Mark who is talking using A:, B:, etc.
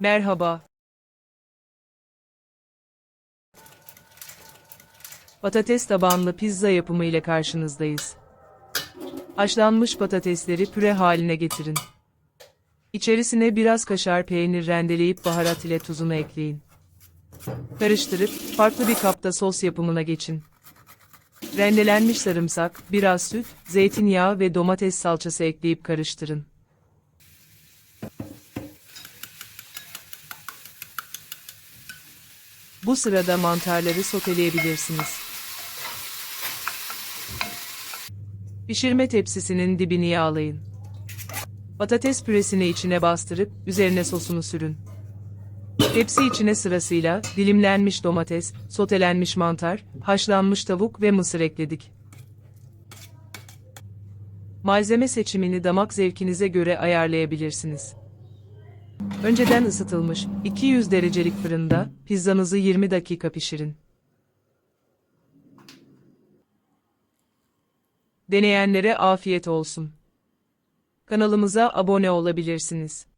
A: Merhaba. Patates tabanlı pizza yapımı ile karşınızdayız. Haşlanmış patatesleri püre haline getirin. İçerisine biraz kaşar peynir rendeleyip baharat ile tuzunu ekleyin. Karıştırıp farklı bir kapta sos yapımına geçin. Rendelenmiş sarımsak, biraz süt, zeytinyağı ve domates salçası ekleyip karıştırın. Bu sırada mantarları soteleyebilirsiniz. Pişirme tepsisinin dibini yağlayın. Patates püresini içine bastırıp üzerine sosunu sürün. Tepsi içine sırasıyla dilimlenmiş domates, sotelenmiş mantar, haşlanmış tavuk ve mısır ekledik. Malzeme seçimini damak zevkinize göre ayarlayabilirsiniz. Önceden ısıtılmış 200 derecelik fırında pizzanızı 20 dakika pişirin. Deneyenlere afiyet olsun. Kanalımıza abone olabilirsiniz.